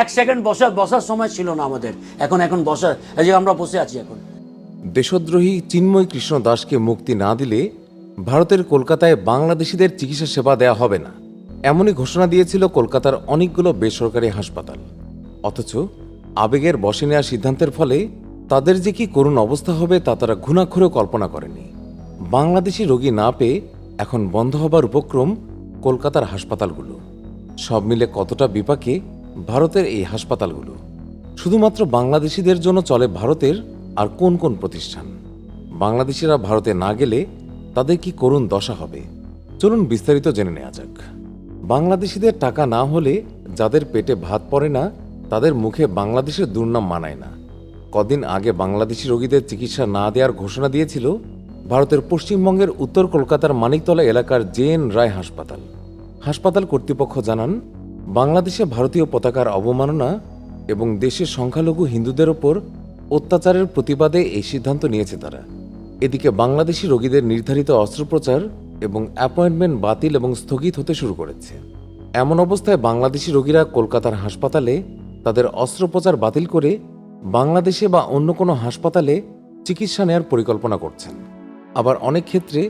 এক সেকেন্ড বসা বসার সময় ছিল না আমাদের। এখন এখন বসার এই যে আমরা বসে আছি এখন। দেশদ্রোহী চিন্ময় কৃষ্ণ দাসকে মুক্তি না দিলে ভারতের কলকাতায় বাংলাদেশিদের চিকিৎসা সেবা দেয়া হবে না। এমনই ঘোষণা দিয়েছিল কলকাতার অনেকগুলো বেসরকারি হাসপাতাল। অথচ আবেগের বসে নেওয়া সিদ্ধান্তের ফলে তাদের যে কি করুণ অবস্থা হবে তা তারা ঘুণাক্ষরেও কল্পনা করেনি। বাংলাদেশি রোগী না পেয়ে এখন বন্ধ হবার উপক্রম কলকাতার হাসপাতালগুলো। সব মিলে কতটা বিপাকে ভারতের এই হাসপাতালগুলো? শুধুমাত্র বাংলাদেশিদের জন্য চলে ভারতের আর কোন কোন প্রতিষ্ঠান? বাংলাদেশিরা ভারতে না গেলে তাদের কি করুণ দশা হবে? চলুন বিস্তারিত জেনে নেওয়া যাক। বাংলাদেশিদের টাকা না হলে যাদের পেটে ভাত পড়ে না, তাদের মুখে বাংলাদেশের দুর্নাম মানায় না। কদিন আগে বাংলাদেশি রোগীদের চিকিৎসা না দেওয়ার ঘোষণা দিয়েছিল ভারতের পশ্চিমবঙ্গের উত্তর কলকাতার মানিকতলা এলাকার জে এন রায় হাসপাতাল। হাসপাতাল কর্তৃপক্ষ জানান, বাংলাদেশে ভারতীয় পতাকার অবমাননা এবং দেশের সংখ্যালঘু হিন্দুদের ওপর অত্যাচারের প্রতিবাদে এই সিদ্ধান্ত নিয়েছে তারা। এদিকে বাংলাদেশি রোগীদের নির্ধারিত অস্ত্রোপচার এবং অ্যাপয়েন্টমেন্ট বাতিল এবং স্থগিত হতে শুরু করেছে। এমন অবস্থায় বাংলাদেশি রোগীরা কলকাতার হাসপাতালে তাদের অস্ত্রোপচার বাতিল করে বাংলাদেশে বা অন্য কোনো হাসপাতালে চিকিৎসা নেয়ার পরিকল্পনা করছেন। আবার অনেক ক্ষেত্রে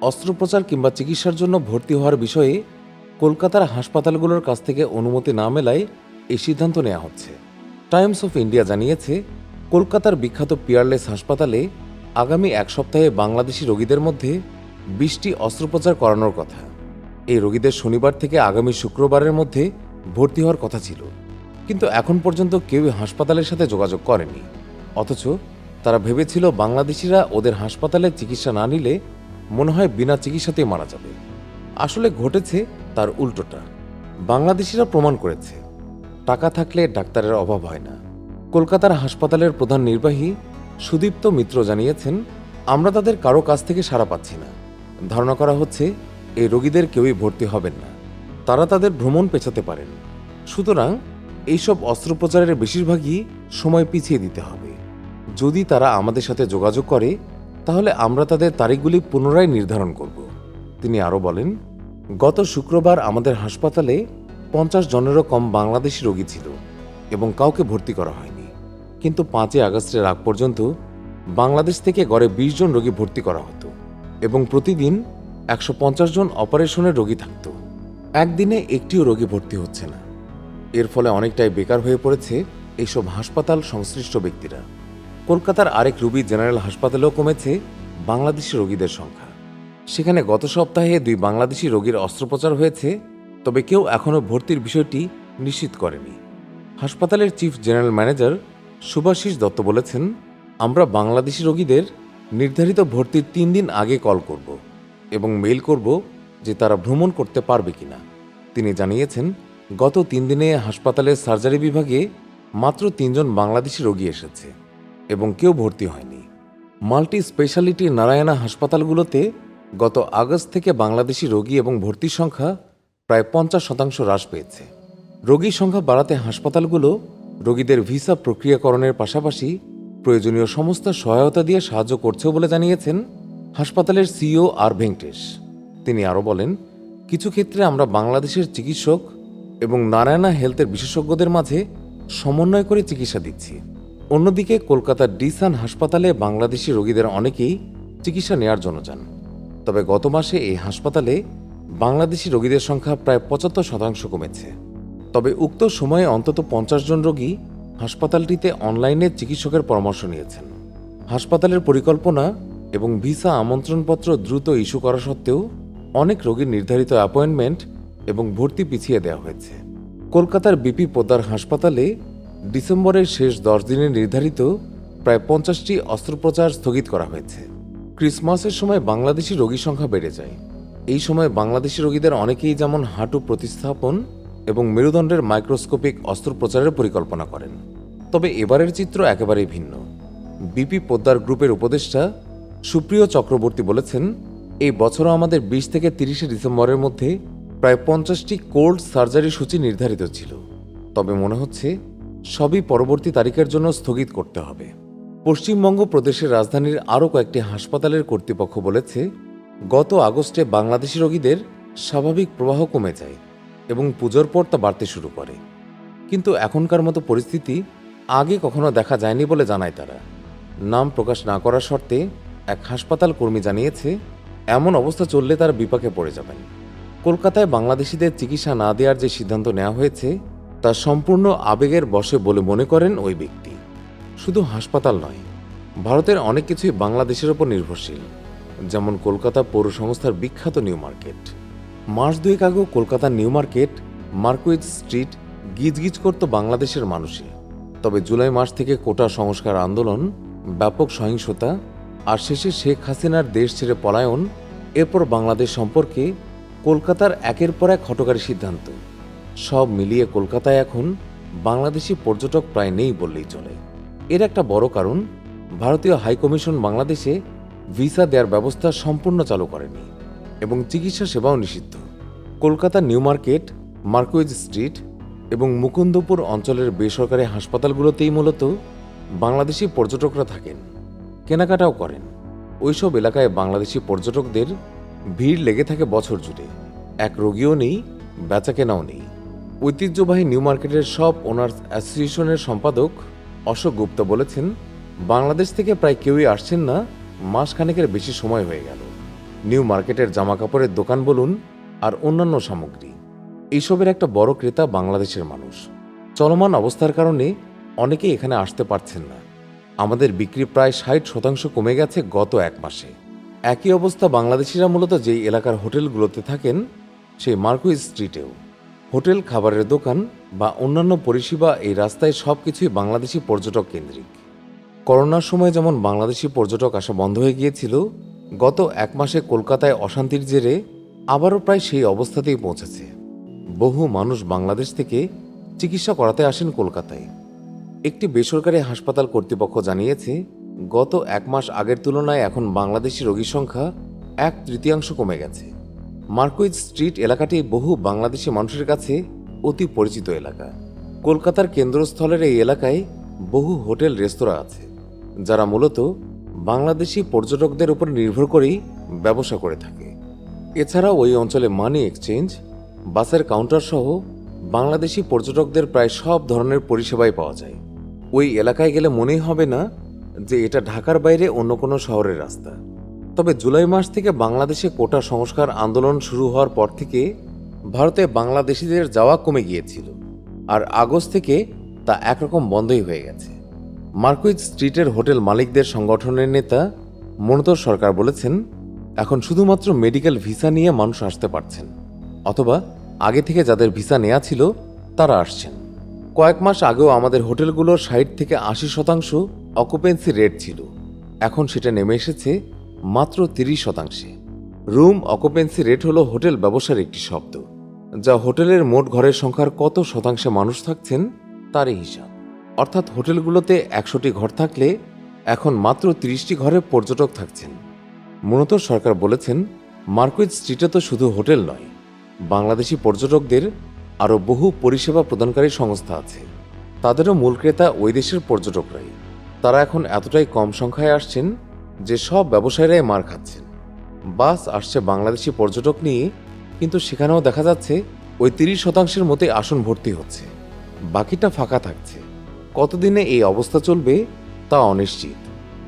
অস্ত্রোপচার কিংবা চিকিৎসার জন্য ভর্তি হওয়ার বিষয়ে কলকাতার হাসপাতালগুলোর কাছ থেকে অনুমতি না মেলায় এই সিদ্ধান্ত নেওয়া হচ্ছে। টাইমস অফ ইন্ডিয়া জানিয়েছে, কলকাতার বিখ্যাত পিয়ারলেস হাসপাতালে আগামী এক সপ্তাহে বাংলাদেশি রোগীদের মধ্যে বিশটি অস্ত্রোপচার করানোর কথা। এই রোগীদের শনিবার থেকে আগামী শুক্রবারের মধ্যে ভর্তি হওয়ার কথা ছিল। কিন্তু এখন পর্যন্ত কেউই হাসপাতালের সাথে যোগাযোগ করেনি। অথচ তারা ভেবেছিল বাংলাদেশিরা ওদের হাসপাতালে চিকিৎসা না নিলে মনে হয় বিনা চিকিৎসাতেই মারা যাবে। আসলে ঘটেছে তার উল্টোটা। বাংলাদেশিরা প্রমাণ করেছে, টাকা থাকলে ডাক্তারের অভাব হয় না। কলকাতার হাসপাতালের প্রধান নির্বাহী সুদীপ্ত মিত্র জানিয়েছেন, আমরা তাদের কারও কাছ থেকে সাড়া পাচ্ছি না। ধারণা করা হচ্ছে, এই রোগীদের কেউই ভর্তি হবেন না। তারা তাদের ভ্রমণ পেছাতে পারেন। সুতরাং, এইসব অস্ত্রোপচারের বেশিরভাগই সময় পিছিয়ে দিতে হবে। যদি তারা আমাদের সাথে যোগাযোগ করে, তাহলে আমরা তাদের তারিখগুলি পুনরায় নির্ধারণ করব। তিনি আরও বলেন গত শুক্রবার আমাদের হাসপাতালে পঞ্চাশ জনেরও কম বাংলাদেশি রোগী ছিল এবং কাউকে ভর্তি করা হয়নি। কিন্তু পাঁচই আগস্টের আগ পর্যন্ত বাংলাদেশ থেকে গড়ে বিশ জন রোগী ভর্তি করা হতো এবং প্রতিদিন একশো পঞ্চাশ জন অপারেশনের রোগী থাকত। একদিনে একটিও রোগী ভর্তি হচ্ছে না। এর ফলে অনেকটাই বেকার হয়ে পড়েছে এইসব হাসপাতাল সংশ্লিষ্ট ব্যক্তিরা। কলকাতার আরেক রুবি জেনারেল হাসপাতালেও কমেছে বাংলাদেশি রোগীদের সংখ্যা। সেখানে গত সপ্তাহে দুই বাংলাদেশি রোগীর অস্ত্রোপচার হয়েছে, তবে কেউ এখনও ভর্তির বিষয়টি নিশ্চিত করেনি। হাসপাতালের chief general manager Subhasish Dutta বলেছেন, আমরা বাংলাদেশি রোগীদের নির্ধারিত ভর্তির তিন দিন আগে কল করব এবং মেইল করব যে তারা ভ্রমণ করতে পারবে কিনা। তিনি জানিয়েছেন, গত তিন দিনে হাসপাতালের সার্জারি বিভাগে মাত্র তিনজন বাংলাদেশি রোগী এসেছে এবং কেউ ভর্তি হয়নি। মাল্টি স্পেশালিটি নারায়ণা হাসপাতালগুলোতে গত আগস্ট থেকে বাংলাদেশি রোগী এবং ভর্তির সংখ্যা প্রায় পঞ্চাশ শতাংশ হ্রাস পেয়েছে। রোগীর সংখ্যা বাড়াতে হাসপাতালগুলো রোগীদের ভিসা প্রক্রিয়াকরণের পাশাপাশি প্রয়োজনীয় সমস্ত সহায়তা দিয়ে সাহায্য করছে বলে জানিয়েছেন হাসপাতালের সিইও আর ভেঙ্কটেশ। তিনি আরও বলেন, কিছু ক্ষেত্রে আমরা বাংলাদেশের চিকিৎসক এবং নারায়ণা হেলথের বিশেষজ্ঞদের মাঝে সমন্বয় করে চিকিৎসা দিচ্ছি। অন্যদিকে কলকাতার ডিসান হাসপাতালে বাংলাদেশি রোগীদের অনেকেই চিকিৎসা নেয়ার জন্য যান। তবে গত মাসে এই হাসপাতালে বাংলাদেশি রোগীদের সংখ্যা প্রায় পঁচাত্তর শতাংশ কমেছে। তবে উক্ত সময়ে অন্তত পঞ্চাশ জন রোগী হাসপাতালটিতে অনলাইনে চিকিৎসকের পরামর্শ নিয়েছেন। হাসপাতালের পরিকল্পনা এবং ভিসা আমন্ত্রণপত্র দ্রুত ইস্যু করা সত্ত্বেও অনেক রোগীর নির্ধারিত অ্যাপয়েন্টমেন্ট এবং ভর্তি পিছিয়ে দেওয়া হয়েছে। কলকাতার বিপি পোদ্দার হাসপাতালে ডিসেম্বরের শেষ দশ দিনে নির্ধারিত প্রায় পঞ্চাশটি অস্ত্রোপচার স্থগিত করা হয়েছে। ক্রিসমাসের সময় বাংলাদেশি রোগীর সংখ্যা বেড়ে যায়। এই সময় বাংলাদেশি রোগীদের অনেকেই যেমন হাঁটু প্রতিস্থাপন এবং মেরুদণ্ডের মাইক্রোস্কোপিক অস্ত্রোপচারের পরিকল্পনা করেন। তবে এবারের চিত্র একেবারেই ভিন্ন। বিপি পোদ্দার গ্রুপের উপদেষ্টা সুপ্রিয় চক্রবর্তী বলেছেন, এই বছরও আমাদের বিশ থেকে তিরিশে ডিসেম্বরের মধ্যে প্রায় পঞ্চাশটি কোল্ড সার্জারি সূচি নির্ধারিত ছিল। তবে মনে হচ্ছে, সবই পরবর্তী তারিখের জন্য স্থগিত করতে হবে। পশ্চিমবঙ্গ প্রদেশের রাজধানীর আরও কয়েকটি হাসপাতালের কর্তৃপক্ষ বলেছে, গত আগস্টে বাংলাদেশি রোগীদের স্বাভাবিক প্রবাহ কমে যায় এবং পুজোর পর তা বাড়তে শুরু করে। কিন্তু এখনকার মতো পরিস্থিতি আগে কখনো দেখা যায়নি বলে জানায় তারা। নাম প্রকাশ না করার শর্তে এক হাসপাতাল কর্মী জানিয়েছে, এমন অবস্থা চললে তারা বিপাকে পড়ে যাবেন। কলকাতায় বাংলাদেশিদের চিকিৎসা না দেওয়ার যে সিদ্ধান্ত নেওয়া হয়েছে, তা সম্পূর্ণ আবেগের বশে বলে মনে করেন ওই ব্যক্তি। শুধু হাসপাতাল নয়, ভারতের অনেক কিছুই বাংলাদেশের ওপর নির্ভরশীল, যেমন কলকাতা পৌর সংস্থার বিখ্যাত নিউ মার্কেট। মাস দুয়েক আগেও কলকাতার নিউ মার্কেট, মার্কুইজ স্ট্রিট গিজগিজ করত বাংলাদেশের মানুষে তবে জুলাই মাস থেকে কোটা সংস্কার আন্দোলন, ব্যাপক সহিংসতা, আর শেষে শেখ হাসিনার দেশ ছেড়ে পলায়ন, এরপর বাংলাদেশ সম্পর্কে কলকাতার একের পর এক হটকারী সিদ্ধান্ত। সব মিলিয়ে কলকাতায় এখন বাংলাদেশি পর্যটক প্রায় নেই বললেই চলে। এর একটা বড় কারণ, ভারতীয় হাইকমিশন বাংলাদেশে ভিসা দেওয়ার ব্যবস্থা সম্পূর্ণ চালু করেনি এবং চিকিৎসা সেবাও নিষিদ্ধ। Kolkata, New Market, Marquis Street এবং মুকুন্দপুর অঞ্চলের বেসরকারি হাসপাতালগুলোতেই মূলত বাংলাদেশি পর্যটকরা থাকেন, কেনাকাটাও করেন। ওইসব এলাকায় বাংলাদেশি পর্যটকদের ভিড় লেগে থাকে বছর জুড়ে। এক রোগীও নেই বেচা কেনাও নেই। ঐতিহ্যবাহী নিউ মার্কেটের সব ওনার্স অ্যাসোসিয়েশনের সম্পাদক অশোক গুপ্ত বলেছেন, বাংলাদেশ থেকে প্রায় কেউই আসছেন না, মাসখানেকের বেশি সময় হয়ে গেল। নিউ মার্কেটের জামা কাপড়ের দোকান বলুন আর অন্যান্য সামগ্রী। এইসবের একটা বড় ক্রেতা বাংলাদেশের মানুষ। চলমান অবস্থার কারণে অনেকেই এখানে আসতে পারছেন না। আমাদের বিক্রি প্রায় ষাট শতাংশ কমে গেছে গত এক মাসে। একই অবস্থা বাংলাদেশিরা মূলত যেই এলাকার হোটেলগুলোতে থাকেন, সেই মার্কুইজ স্ট্রিটেও। হোটেল, খাবারের দোকান বা অন্যান্য পরিষেবা এই রাস্তায় সব কিছুই বাংলাদেশি পর্যটক কেন্দ্রিক। করোনার সময় যেমন বাংলাদেশি পর্যটক আসা বন্ধ হয়ে গিয়েছিল, গত এক মাসে কলকাতায় অশান্তির জেরে আবারও প্রায় সেই অবস্থাতেই পৌঁছেছে। বহু মানুষ বাংলাদেশ থেকে চিকিৎসা করাতে আসেন কলকাতায়। একটি বেসরকারি হাসপাতাল কর্তৃপক্ষ জানিয়েছে, গত এক মাস আগের তুলনায় এখন বাংলাদেশি রোগীর সংখ্যা এক তৃতীয়াংশ কমে গেছে। মার্কুইজ স্ট্রিট এলাকাটি বহু বাংলাদেশি মানুষের কাছে অতি পরিচিত এলাকা। কলকাতার কেন্দ্রস্থলের এই এলাকায় বহু হোটেল, রেস্তোরাঁ আছে, যারা মূলত বাংলাদেশি পর্যটকদের উপর নির্ভর করেই ব্যবসা করে থাকে। এছাড়া ওই অঞ্চলে মানি এক্সচেঞ্জ, বাসের কাউন্টার সহ বাংলাদেশি পর্যটকদের প্রায় সব ধরনের পরিষেবাই পাওয়া যায়। ওই এলাকায় গেলে মনেই হবে না যে এটা ঢাকার বাইরে অন্য কোনো শহরের রাস্তা। তবে জুলাই মাস থেকে বাংলাদেশে কোটা সংস্কার আন্দোলন শুরু হওয়ার পর থেকে ভারতে বাংলাদেশিদের যাওয়া কমে গিয়েছিল, আর আগস্ট থেকে তা একরকম বন্ধই হয়ে গেছে। মার্কুইজ স্ট্রিটের হোটেল মালিকদের সংগঠনের নেতা মনোতর সরকার বলেছেন, এখন শুধুমাত্র মেডিকেল ভিসা নিয়ে মানুষ আসতে পারছেন, অথবা আগে থেকে যাদের ভিসা নেওয়া ছিল, তারা আসছেন। কয়েক মাস আগেও আমাদের হোটেলগুলোর ষাট থেকে আশি শতাংশ অকুপেন্সি রেট ছিল, এখন সেটা নেমে এসেছে মাত্র তিরিশ শতাংশে। রুম অকুপেন্সি রেট হলো হোটেল ব্যবসার একটি শব্দ, যা হোটেলের মোট ঘরের সংখ্যার কত শতাংশে মানুষ থাকছেন তারই হিসাব। অর্থাৎ হোটেলগুলোতে একশোটি ঘর থাকলে এখন মাত্র তিরিশটি ঘরে পর্যটক থাকছেন। মূলত সরকার বলেছেন মার্কুইজ স্ট্রিটে তো শুধু হোটেল নয়, বাংলাদেশি পর্যটকদের আরও বহু পরিষেবা প্রদানকারী সংস্থা আছে। তাদেরও মূল ক্রেতা ওই দেশের পর্যটকরাই। তারা এখন এতটাই কম সংখ্যায় আসছেন যে সব ব্যবসায়ীরাই মার খাচ্ছেন। বাস আসছে বাংলাদেশি পর্যটক নিয়ে, কিন্তু সেখানেও দেখা যাচ্ছে ওই তিরিশ শতাংশের মতোই আসন ভর্তি হচ্ছে। বাকিটা ফাঁকা থাকছে। কতদিনে এই অবস্থা চলবে, তা অনিশ্চিত।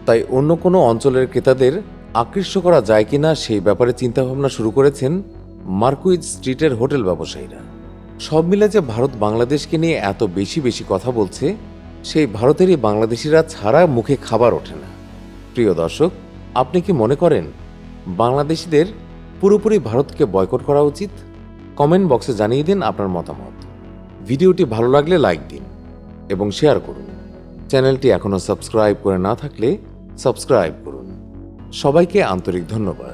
তাই অন্য কোনো অঞ্চলের ক্রেতাদের আকৃষ্ট করা যায় কিনা সেই ব্যাপারে চিন্তাভাবনা শুরু করেছেন মার্কুইজ স্ট্রিটের হোটেল ব্যবসায়ীরা। সব মিলে যে ভারত বাংলাদেশকে নিয়ে এত বেশি বেশি কথা বলছে, সেই ভারতেরই বাংলাদেশিরা ছাড়া মুখে খাবার ওঠে না। প্রিয় দর্শক, আপনি কি মনে করেন বাংলাদেশিদের পুরোপুরি ভারতকে বয়কট করা উচিত? কমেন্ট বক্সে জানিয়ে দিন আপনার মতামত। ভিডিওটি ভালো লাগলে লাইক দিন এবং শেয়ার করুন। চ্যানেলটি এখনও সাবস্ক্রাইব করে না থাকলে সাবস্ক্রাইব করুন। সবাইকে আন্তরিক ধন্যবাদ।